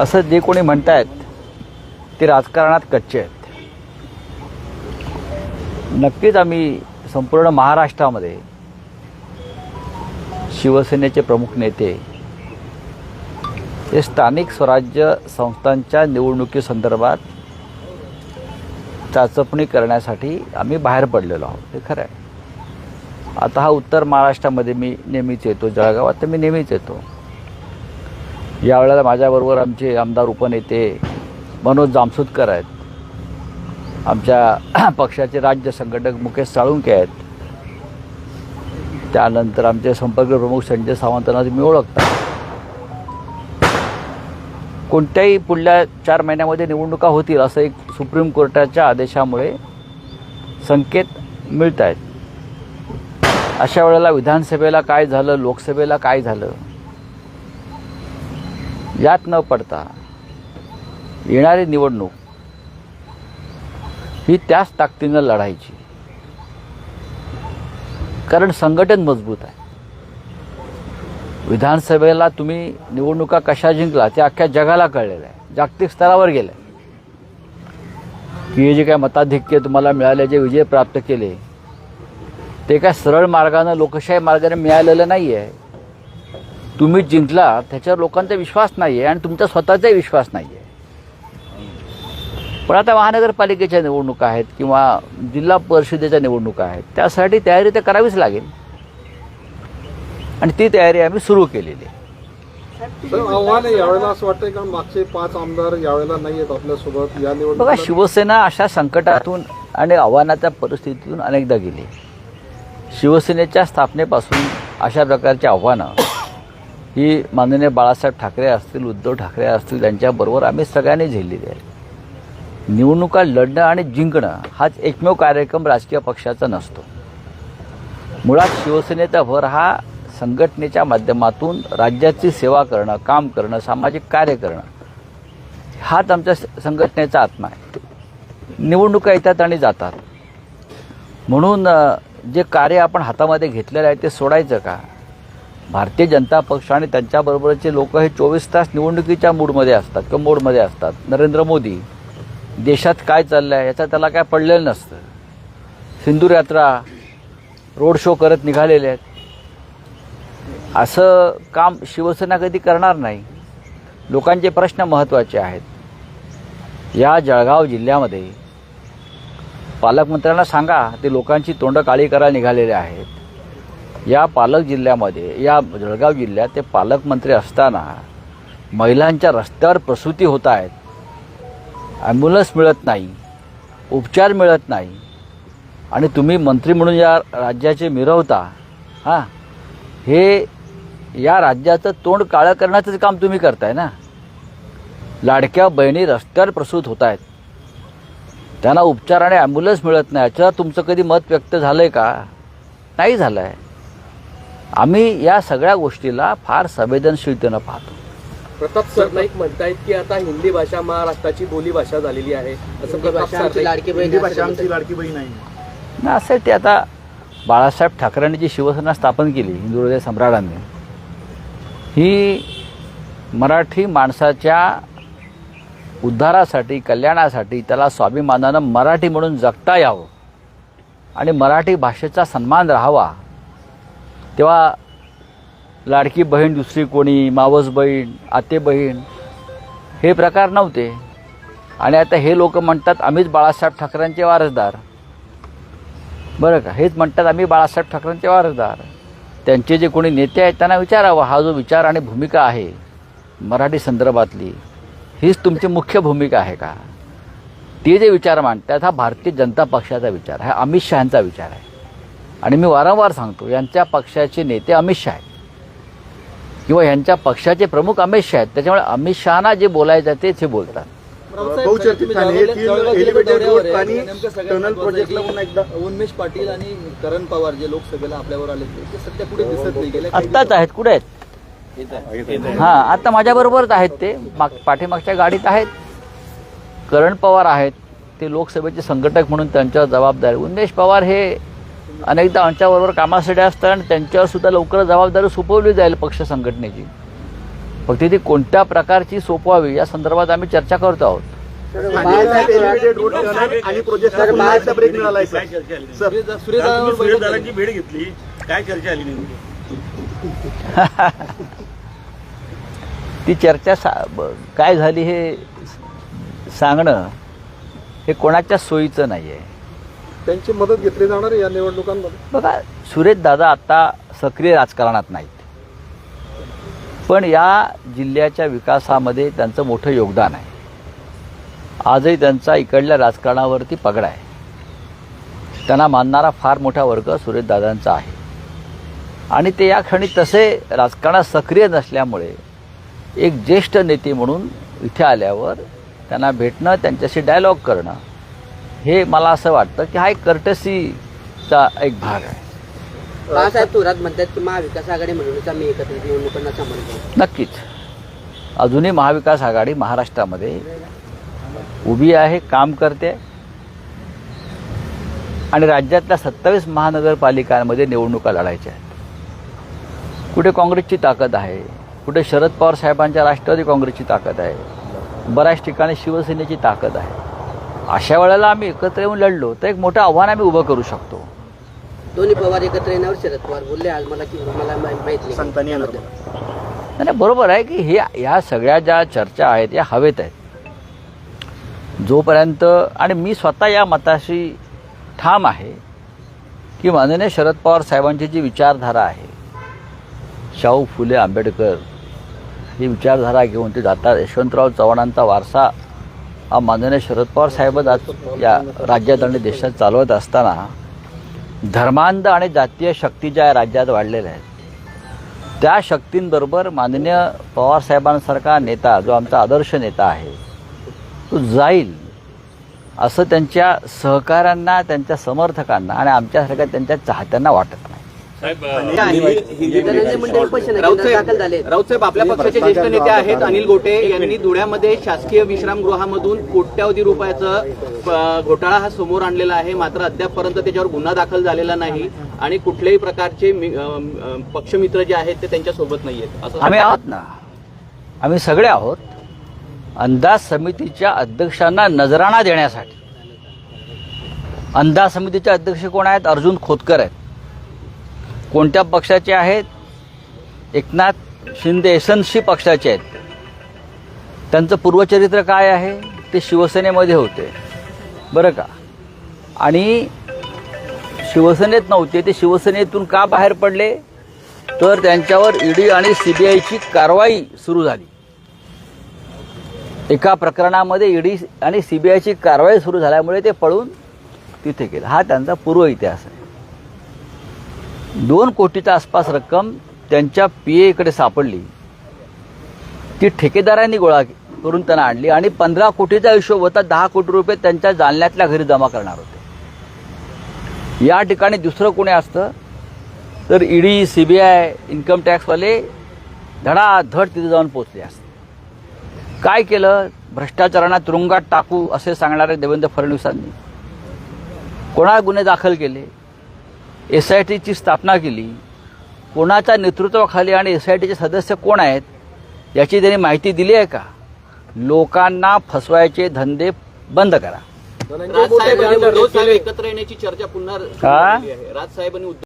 असं जे कोणी म्हणतायत ते राजकारणात कच्चे आहेत. नक्कीच आम्ही संपूर्ण महाराष्ट्रामध्ये शिवसेनेचे प्रमुख नेते हे स्थानिक स्वराज्य संस्थांच्या निवडणुकीसंदर्भात चाचपणी करण्यासाठी आम्ही बाहेर पडलेलो आहोत. हे खरं आहे. आता हा उत्तर महाराष्ट्रामध्ये मी नेहमीच येतो जळगावात तर मी नेहमीच येतो. यावेळेला माझ्याबरोबर आमचे आमदार उपनेते मनोज जामसुदकर आहेत. आमच्या पक्षाचे राज्य संघटक मुकेश साळुंके आहेत. त्यानंतर आमचे संपर्क प्रमुख संजय सावंतांना तुम्ही ओळखता. कोणत्याही पुढल्या चार महिन्यामध्ये निवडणुका होतील असं एक सुप्रीम कोर्टाच्या आदेशामुळे संकेत मिळत आहेत अशा वेळेला विधानसभेला काय झालं लोकसभेला काय झालं यात न पडता येणारी निवडणूक ही त्याच ताकदीनं लढायची. कारण संघटन मजबूत आहे. विधानसभेला तुम्ही निवडणुका कशा जिंकला ते अख्ख्या जगाला कळलेलं आहे. जागतिक स्तरावर गेलं की हे जे काय मताधिक्य तुम्हाला मिळाले जे विजय प्राप्त केले ते काय सरळ मार्गानं लोकशाही मार्गाने मिळालेलं नाही आहे तुम्ही जिंकला त्याच्यावर लोकांचा विश्वास नाही आहे आणि तुमचा स्वतःचाही विश्वास नाही आहे पण आता महानगरपालिकेच्या निवडणुका आहेत किंवा जिल्हा परिषदेच्या निवडणुका आहेत त्यासाठी तयारी तर करावीच लागेल. आणि ती तयारी आम्ही सुरू केलेली आहे. तर आव्हान आहे यावेळेला असं वाटतंय कारण मागचे पाच आमदार यावेळेला नाही आहेत आपल्यासोबत. या बघा शिवसेना अशा संकटातून आणि आव्हानाच्या परिस्थितीतून अनेकदा गेली. शिवसेनेच्या स्थापनेपासून अशा प्रकारची आव्हानं ही माननीय बाळासाहेब ठाकरे असतील उद्धव ठाकरे असतील यांच्याबरोबर आम्ही सगळ्यांनी झेललेली आहे. निवडणुका लढणं आणि जिंकणं हाच एकमेव कार्यक्रम राजकीय पक्षाचा नसतो. मुळात शिवसेनेचा भर हा संघटनेच्या माध्यमातून राज्याची सेवा करणं काम करणं सामाजिक कार्य करणं हाच आमच्या संघटनेचा आत्मा आहे. निवडणुका येतात आणि जातात. म्हणून जे कार्य आपण हातामध्ये घेतलेलं आहे ते सोडायचं का? भारतीय जनता पक्ष आणि त्यांच्याबरोबरचे लोक हे चोवीस तास निवडणुकीच्या मूडमध्ये असतात किंवा मोडमध्ये असतात. नरेंद्र मोदी देशात काय चाललं आहे याचा त्याला काय पडलेलं नसतं. सिंदूर यात्रा रोड शो करत निघालेले आहेत. असं काम शिवसेना कधी करणार नाही. लोकांचे प्रश्न महत्त्वाचे आहेत. या जळगाव जिल्ह्यामध्ये पालकमंत्र्यांना सांगा ते लोकांची तोंड काळी करायला निघालेले आहेत. या पालक जिल्ह्यामध्ये या जळगाव जिल्ह्यात ते पालकमंत्री असताना महिलांच्या रस्त्यावर प्रसूती होत आहेत. ॲम्ब्युलन्स मिळत नाही उपचार मिळत नाही आणि तुम्ही मंत्री म्हणून या राज्याचे मिरवता हां? हे या राज्याचं तोंड काळं करण्याचं काम तुम्ही करताय ना? लाडक्या बहिणी रस्त्यावर प्रसूत होत आहेत. त्यांना उपचार आणि ॲम्ब्युलन्स मिळत नाही. याच्यावर तुमचं कधी मत व्यक्त झालं आहे का? नाही झालं आहे आम्ही या सगळ्या गोष्टीला फार संवेदनशीलतेनं पाहतो. प्रताप सरनाईक म्हणतायत की आता हिंदी भाषा महाराष्ट्राची बोली भाषा झालेली आहे. असं प्रताप सरनाईक बहीण भाषा आमची लाडकी बहीण आहे. ना असेल ते आता बाळासाहेब ठाकरेंनी जी शिवसेना स्थापन केली हिंदू हृदय सम्राटांनी ही मराठी माणसाच्या उद्धारासाठी कल्याणासाठी त्याला स्वाभिमानानं मराठी म्हणून जगता यावं आणि मराठी भाषेचा सन्मान राहावा तेव्हा लाडकी बहीण दुसरी कोणी मावस बहीण आते बहीण हे प्रकार नव्हते. आणि आता हे लोक म्हणतात आम्हीच बाळासाहेब ठाकरेंचे वारसदार. बरं का? हेच म्हणतात आम्ही बाळासाहेब ठाकरेंचे वारसदार. त्यांचे जे कोणी नेते आहेत त्यांना विचारावं. हा जो विचार आणि भूमिका आहे मराठी संदर्भातली हीच तुमची मुख्य भूमिका आहे का? ते जे विचार मांडतात हा भारतीय जनता पक्षाचा विचार आहे अमित शहाचा विचार आहे. आणि मी वारंवार सांगतो यांच्या पक्षाचे नेते अमित शहा आहेत. किंवा यांच्या पक्षाचे प्रमुख अमित शहा आहेत. त्याच्यामुळे अमित शहाना जे बोलायचं तेच हे बोलतात. उन्मेष पाटील आणि करण पवार जे लोकसभेला आपल्यावर आले ते सध्या कुठे दिसत नाही. गेले आत्ताच आहेत. कुठे आहेत? हां आता माझ्याबरोबरच आहेत ते. माग पाठीमागच्या गाडीत आहेत. करण पवार आहेत. ते लोकसभेचे संघटक म्हणून त्यांच्यावर जबाबदारी उन्मेष पवार हे अनेकदा आमच्याबरोबर कामासाठी असतात आणि त्यांच्यावर सुद्धा लवकर जबाबदारी सोपवली जाईल पक्ष संघटनेची. फक्त ती कोणत्या प्रकारची सोपवावी या संदर्भात आम्ही चर्चा करतो आहोत. चर्चा भेट घेतली. काय आली ती चर्चा काय झाली हे सांगणं हे कोणाच्या सोयीचं नाही आहे त्यांची मदत घेतली जाणार आहे या निवडणुकांमध्ये? बघा सुरेश दादा आत्ता सक्रिय राजकारणात नाहीत. पण या जिल्ह्याच्या विकासामध्ये त्यांचं मोठं योगदान आहे. आजही त्यांचा इकडल्या राजकारणावरती पगडा आहे. त्यांना मानणारा फार मोठा वर्ग सुरेशदादांचा आहे. आणि ते या क्षणी तसे राजकारणात सक्रिय नसल्यामुळे एक ज्येष्ठ नेते म्हणून इथे आल्यावर त्यांना भेटणं त्यांच्याशी डायलॉग करणं हे मला असं वाटतं की हा एक कर्टसीचा एक भाग आहे. बाळासाहेब थोरात म्हणतात की महाविकास आघाडी म्हणूनच आम्ही निवडणुकांना नक्कीच. अजूनही महाविकास आघाडी महाराष्ट्रामध्ये उभी आहे काम करते आणि राज्यातल्या सत्तावीस महानगरपालिकांमध्ये निवडणुका लढायच्या आहेत. कुठे काँग्रेसची ताकद आहे कुठे शरद पवार साहेबांच्या राष्ट्रवादी काँग्रेसची ताकद आहे बऱ्याच ठिकाणी शिवसेनेची ताकद आहे. अशा वेळेला आम्ही एकत्र येऊन लढलो तर एक मोठं आव्हान आम्ही उभं करू शकतो. दोन्ही पवार एकत्र येण्यावर शरद पवार बोलले आज मला की मला मा- माहीत येणार. नाही बरोबर आहे की हे ह्या सगळ्या ज्या चर्चा आहेत या हवेत आहेत जोपर्यंत आणि मी स्वतः या मताशी ठाम आहे की माननीय शरद पवार साहेबांची जी विचारधारा आहे शाहू फुले आंबेडकर ही विचारधारा घेऊन ते जातात. यशवंतराव चव्हाणांचा वारसा माननीय शरद पवार साहेबच आज या राज्यात आणि देशात चालवत असताना धर्मांध आणि जातीय शक्ती ज्या राज्यात वाढलेल्या आहेत त्या शक्तींबरोबर माननीय पवारसाहेबांसारखा नेता जो आमचा आदर्श नेता आहे तो जाईल असं त्यांच्या सहकाऱ्यांना त्यांच्या समर्थकांना आणि आमच्यासारख्या त्यांच्या चाहत्यांना वाटतं. राऊतसाहेब आपल्या पक्षाचे ज्येष्ठ नेते आहेत अनिल गोटे यांनी धुळ्यामध्ये शासकीय विश्रामगृहामधून कोट्यावधी रुपयाचा घोटाळा हा समोर आणलेला आहे. मात्र अद्यापपर्यंत त्याच्यावर गुन्हा दाखल झालेला नाही आणि कुठल्याही प्रकारचे पक्षमित्र जे आहेत ते त्यांच्यासोबत नाहीयेत असं आम्ही आहोत ना. आम्ही सगळे आहोत अंदाज समितीच्या अध्यक्षांना नजराणा देण्यासाठी. अंदाज समितीचे अध्यक्ष कोण आहेत? अर्जुन खोतकर आहेत. कोणत्या पक्षाचे आहेत? एकनाथ शिंदे एसनशी पक्षाचे आहेत. त्यांचं पूर्वचरित्र काय आहे? ते शिवसेनेमध्ये होते. बरं का? आणि शिवसेनेत नव्हते ते शिवसेनेतून का बाहेर पडले? तर त्यांच्यावर ईडी आणि सीबीआयची कारवाई सुरू झाली. एका प्रकरणामध्ये ईडी आणि सीबीआयची कारवाई सुरू झाल्यामुळे ते पळून तिथे गेले. हा त्यांचा पूर्व इतिहास आहे. दोन कोटीच्या आसपास रक्कम त्यांच्या पी एकडे सापडली. ती ठेकेदारांनी गोळा करून त्यांना आणली आणि पंधरा कोटीचा हिशोब होता दहा कोटी रुपये त्यांच्या जालन्यातल्या घरी जमा करणार होते. या ठिकाणी दुसरं कोणी असतं? तर ED C B I income टॅक्सवाले धडाधड तिथे जाऊन पोचले असते. काय केलं? भ्रष्टाचारांना तुरुंगात टाकू असे सांगणारे देवेंद्र फडणवीसांनी. कोणा गुन्हे दाखल केले? एस आय टीची स्थापना केली. कोणाच्या नेतृत्वाखाली आणि एस आय टीचे सदस्य कोण आहेत याची त्यांनी माहिती दिली आहे का? लोकांना फसवायचे धंदे बंद करा. एकत्र येण्याची चर्चा पुन्हा सुरू हा?